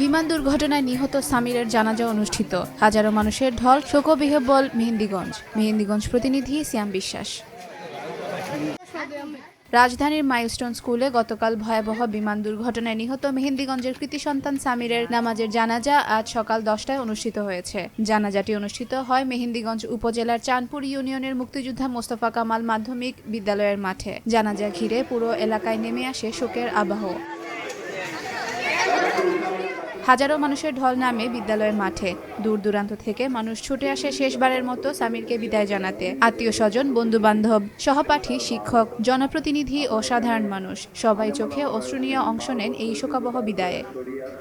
বিমান দুর্ঘটনায় নিহত সামিরের জানাজা অনুষ্ঠিত। হাজারো মানুষের ঢল, শোকবিহবল মেহেন্দিগঞ্জ। মেহেন্দিগঞ্জ প্রতিনিধি সিয়াম বিশ্বাস। রাজধানীর মাইলস্টোন স্কুলে গতকাল ভয়াবহ বিমান দুর্ঘটনায় নিহত মেহেন্দিগঞ্জের কৃতি সন্তান সামিরের নামাজের জানাজা আজ সকাল দশটায় অনুষ্ঠিত হয়েছে। জানাজাটি অনুষ্ঠিত হয় মেহেন্দিগঞ্জ উপজেলার চাঁদপুর ইউনিয়নের মুক্তিযোদ্ধা মোস্তফা কামাল মাধ্যমিক বিদ্যালয়ের মাঠে। জানাজা ঘিরে পুরো এলাকায় নেমে আসে শোকের আবাহ। Thank you. হাজারো মানুষের ঢল নামে বিদ্যালয়ের মাঠে। দূর দূরান্ত থেকে মানুষ ছুটে আসে শেষবারের মতো সামিরকে বিদায় জানাতে। আত্মীয় স্বজন বন্ধু বান্ধব সহপাঠী, শিক্ষক, জনপ্রতিনিধি ও সাধারণ মানুষ সবাই চোখে অশ্রু নিয়ে অংশ নেন এই শোকাবহ বিদায়ে।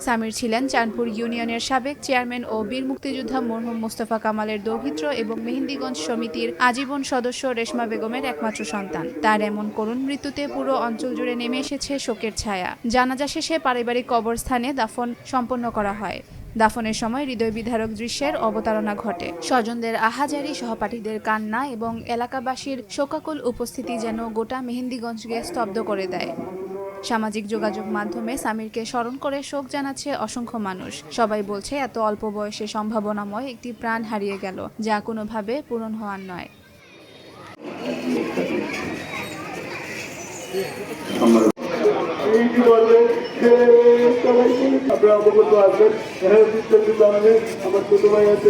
সামির ছিলেন চাঁদপুর ইউনিয়নের সাবেক চেয়ারম্যান ও বীর মুক্তিযোদ্ধা মরহুম মোস্তফা কামালের দৌহিত্র এবং মেহেন্দিগঞ্জ সমিতির আজীবন সদস্য রেশমা বেগমের একমাত্র সন্তান। তার এমন করুণ মৃত্যুতে পুরো অঞ্চল জুড়ে নেমে এসেছে শোকের ছায়া। জানাজা শেষে পারিবারিক কবরস্থানে দাফন সম্পন্ন করা হয়। দাফনের সময় হৃদয় বিধারক দৃশ্যের অবতারণা ঘটে। স্বজনদের আহাজারি সহপাঠীদের কান্না এবং এলাকাবাসীর শোকাকুল উপস্থিতি যেন গোটা মেহেন্দিগঞ্জকে স্তব্ধ করে দেয়। সামাজিক যোগাযোগ মাধ্যমে সামিরকে স্মরণ করে শোক জানাচ্ছে অসংখ্য মানুষ। সবাই বলছে, এত অল্প বয়সে সম্ভাবনাময় একটি প্রাণ হারিয়ে গেল, যা কোনোভাবে পূরণ হওয়ার নয়। এই জীবনে যে সবাইকে আপনারা অবগত আসবেন এনারা বিস্তারিত জানবে আমার ছোট ভাই আছে